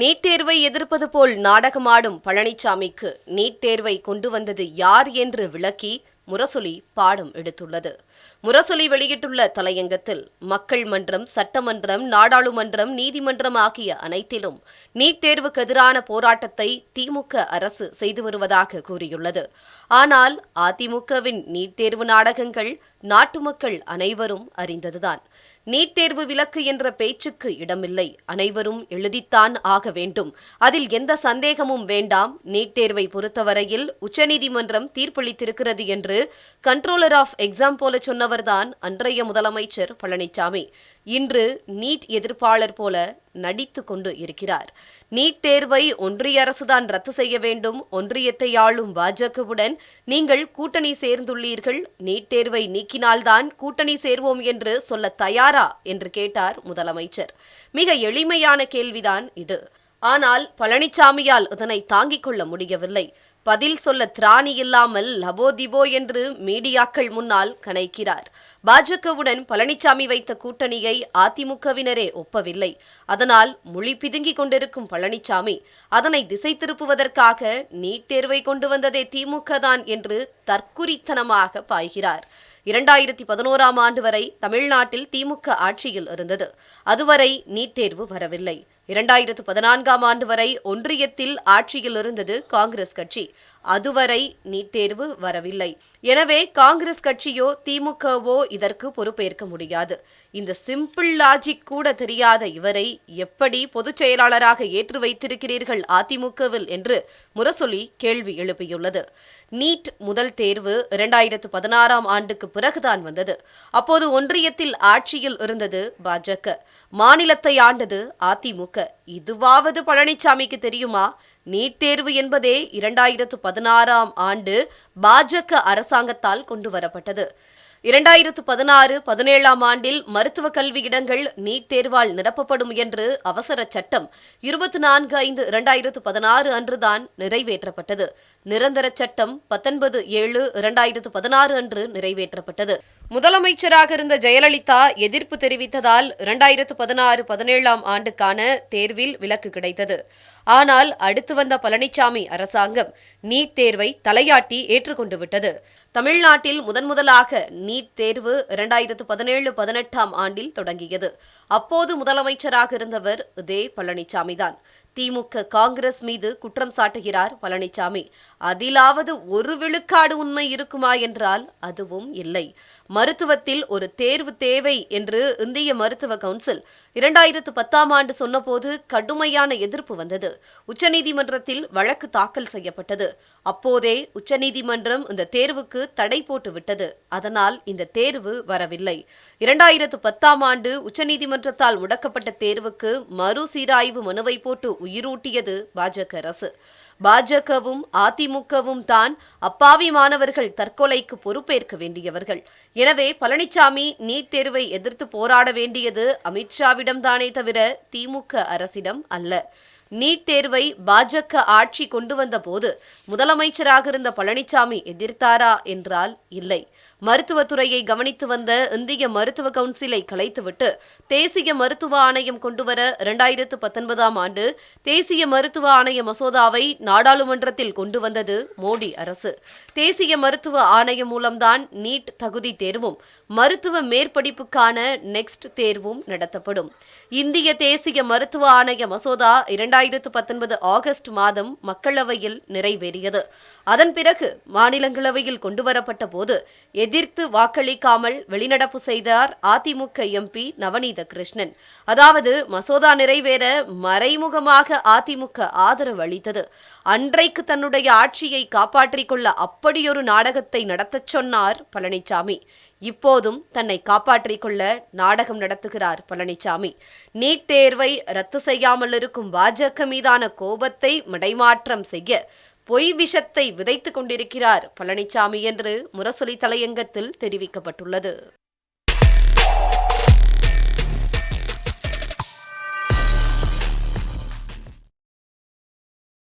NEET தேர்வை எதிர்ப்பது போல் நாடகமாடும் பழனிசாமிக்கு நீட் தேர்வை கொண்டு வந்தது யார் என்று விளக்கி முரசொலி பாடம் எடுத்துள்ளது. முரசொலி வெளியிட்டுள்ள தலையங்கத்தில் மக்கள் மன்றம் சட்டமன்றம் நாடாளுமன்றம் நீதிமன்றம் ஆகிய அனைத்திலும் நீட் தேர்வுக்கு எதிரான போராட்டத்தை திமுக அரசு செய்து வருவதாக கூறியுள்ளது. ஆனால் அதிமுகவின் நீட் தேர்வு நாடகங்கள் நாட்டு மக்கள் அனைவரும் அறிந்ததுதான். நீட் தேர்வு விலக்கு என்ற பேச்சுக்கு இடமில்லை. அனைவரும் எழுதித்தான் ஆக வேண்டும். அதில் எந்த சந்தேகமும் வேண்டாம். நீட் தேர்வை பொறுத்தவரையில் உச்சநீதிமன்றம் தீர்ப்பளித்திருக்கிறது என்று கண்ட்ரோலர் ஆஃப் எக்ஸாம் போல சொன்னவர்தான் அன்றைய முதலமைச்சர் பழனிசாமி இன்று நீட் எதிர்ப்பாளர் போல நடித்து கொண்டு இருக்கிறார். நீட் தேர்வை ஒன்றிய அரசுதான் ரத்து செய்ய வேண்டும். ஒன்றியத்தை ஆளும் பாஜகவுடன் நீங்கள் கூட்டணி சேர்ந்துள்ளீர்கள். நீட் தேர்வை நீக்கினால்தான் கூட்டணி சேர்வோம் என்று சொல்ல தயாரா? என்று கேட்டார் முதலமைச்சர். மிக எளிமையான கேள்விதான் இது. ஆனால் பழனிசாமியால் இதனை தாங்கிக் கொள்ள முடியவில்லை. பதில் சொல்ல திராணி இல்லாமல் லபோதிபோ என்று மீடியாக்கள் முன்னால் கணைக்கிறார் பாஜகவுடன் பழனிசாமி வைத்த கூட்டணியை அதிமுகவினரே ஒப்பவில்லை. அதனால் மொழி பிதுங்கிக் கொண்டிருக்கும் பழனிசாமி அதனை திசை திருப்புவதற்காக நீட் தேர்வை கொண்டு வந்ததே திமுக தான் என்று தற்குறித்தனமாக பாய்கிறார். இரண்டாயிரத்தி பதினோராம் ஆண்டு வரை தமிழ்நாட்டில் திமுக ஆட்சியில் இருந்தது. அதுவரை நீட் தேர்வு வரவில்லை. இரண்டாயிரத்து பதினான்காம் ஆண்டு வரை ஒன்றியத்தில் ஆட்சியில் இருந்தது காங்கிரஸ் கட்சி. அதுவரை நீட் தேர்வு வரவில்லை. எனவே காங்கிரஸ் கட்சியோ திமுகவோ இதற்கு பொறுப்பேற்க முடியாது. இந்த சிம்பிள் லாஜிக் கூட தெரியாத இவரை எப்படி பொதுச் செயலாளராக ஏற்று வைத்திருக்கிறீர்கள் அதிமுகவில் என்று முரசொலி கேள்வி எழுப்பியுள்ளது. நீட் முதல் தேர்வு இரண்டாயிரத்து பதினாறாம் ஆண்டுக்கு பிறகுதான் வந்தது. அப்போது ஒன்றியத்தில் ஆட்சியில் இருந்தது பாஜக. மாநிலத்தை ஆண்டது அதிமுக. இதுவாவது பழனிசாமிக்கு தெரியுமா? நீட் தேர்வு என்பதே இரண்டாயிரத்து பதினாறாம் ஆண்டு பாஜக அரசாங்கத்தால் கொண்டு வரப்பட்டது. இரண்டாயிரத்து பதினாறு பதினேழாம் ஆண்டில் மருத்துவ கல்வி இடங்கள் நீட் தேர்வால் நிரப்பப்படும் என்று அவசர சட்டம் இருபத்தி நான்கு ஐந்து இரண்டாயிரத்து பதினாறு அன்றுதான் நிறைவேற்றப்பட்டது. நிரந்தர சட்டம் பத்தொன்பது ஏழு இரண்டாயிரத்து பதினாறு அன்று நிறைவேற்றப்பட்டது. முதலமைச்சராக இருந்த ஜெயலலிதா எதிர்ப்பு தெரிவித்ததால் இரண்டாயிரத்து பதினாறு பதினேழாம் ஆண்டுக்கான தேர்வில் விலக்கு கிடைத்தது. ஆனால் அடுத்து வந்த பழனிசாமி அரசாங்கம் நீட் தேர்வை தலையாட்டி ஏற்றுக்கொண்டு விட்டது. தமிழ்நாட்டில் முதன்முதலாக நீட் தேர்வு இரண்டாயிரத்து பதினேழு பதினெட்டாம் ஆண்டில் தொடங்கியது. அப்போது முதலமைச்சராக இருந்தவர் இதே பழனிசாமி தான் திமுக காங்கிரஸ் மீது குற்றம் சாட்டுகிறார் பழனிசாமி அதிலாவது ஒரு விழுக்காடு உண்மை இருக்குமா என்றால் அதுவும் இல்லை. மருத்துவத்தில் ஒரு தேர்வு தேவை என்று இந்திய மருத்துவ கவுன்சில் இரண்டாயிரத்து பத்தாம் ஆண்டு சொன்னபோது கடுமையான எதிர்ப்பு வந்தது. உச்சநீதிமன்றத்தில் வழக்கு தாக்கல் செய்யப்பட்டது. அப்போதே உச்சநீதிமன்றம் இந்த தேர்வுக்கு தடை போட்டு விட்டது. அதனால் இந்த தேர்வு வரவில்லை. இரண்டாயிரத்து பத்தாம் ஆண்டு உச்சநீதிமன்றத்தால் முடக்கப்பட்ட தேர்வுக்கு மறுசீராய்வு மனுவை போட்டு உயிரூட்டியது பாஜக அரசு. பாஜகவும் அதிமுகவும் தான் அப்பாவி மாணவர்கள் தற்கொலைக்கு பொறுப்பேற்க வேண்டியவர்கள். எனவே பழனிசாமி நீட் தேர்வை எதிர்த்து போராட வேண்டியது அமித்ஷாவிடம்தானே தவிர திமுக அரசிடம் அல்ல. நீட் தேர்வை பாஜக ஆட்சி கொண்டு வந்த போது முதலமைச்சராக இருந்த பழனிசாமி எதிர்த்தாரா என்றால் இல்லை. மருத்துவத்துறையை கவனித்து வந்த இந்திய மருத்துவ கவுன்சிலை கலைத்துவிட்டு தேசிய மருத்துவ ஆணையம் கொண்டுவர இரண்டாயிரத்து பத்தொன்பதாம் ஆண்டு தேசிய மருத்துவ ஆணைய மசோதாவை நாடாளுமன்றத்தில் கொண்டு வந்தது மோடி அரசு. தேசிய மருத்துவ ஆணையம் மூலம்தான் நீட் தகுதி தேர்வும் மருத்துவ மேற்படிப்புக்கான நெக்ஸ்ட் தேர்வும் நடத்தப்படும். இந்திய தேசிய மருத்துவ ஆணைய மசோதா இரண்டாயிரத்து பத்தொன்பது ஆகஸ்ட் மாதம் மக்களவையில் நிறைவேறியது. அதன் பிறகு மாநிலங்களவையில் கொண்டுவரப்பட்ட போது எதிர்த்து வாக்களிக்காமல் வெளிநடப்பு செய்தார் அதிமுக எம்பி நவநீத கிருஷ்ணன். அதாவது மசோதா நிறைவேற மறைமுகமாக அதிமுக ஆதரவு அளித்தது. அன்றைக்கு தன்னுடைய ஆட்சியை காப்பாற்றிக் கொள்ள அப்படியொரு நாடகத்தை நடத்தச் சொன்னார் பழனிசாமி இப்போதும் தன்னை காப்பாற்றிக் கொள்ள நாடகம் நடத்துகிறார் பழனிசாமி நீட் தேர்வை ரத்து செய்யாமல் இருக்கும் பாஜக மீதான கோபத்தை மடைமாற்றம் செய்ய பொய் விஷத்தை விதைத்துக் கொண்டிருக்கிறார் பழனிசாமி என்று முரசொலி தலையங்கத்தில் தெரிவிக்கப்பட்டுள்ளது.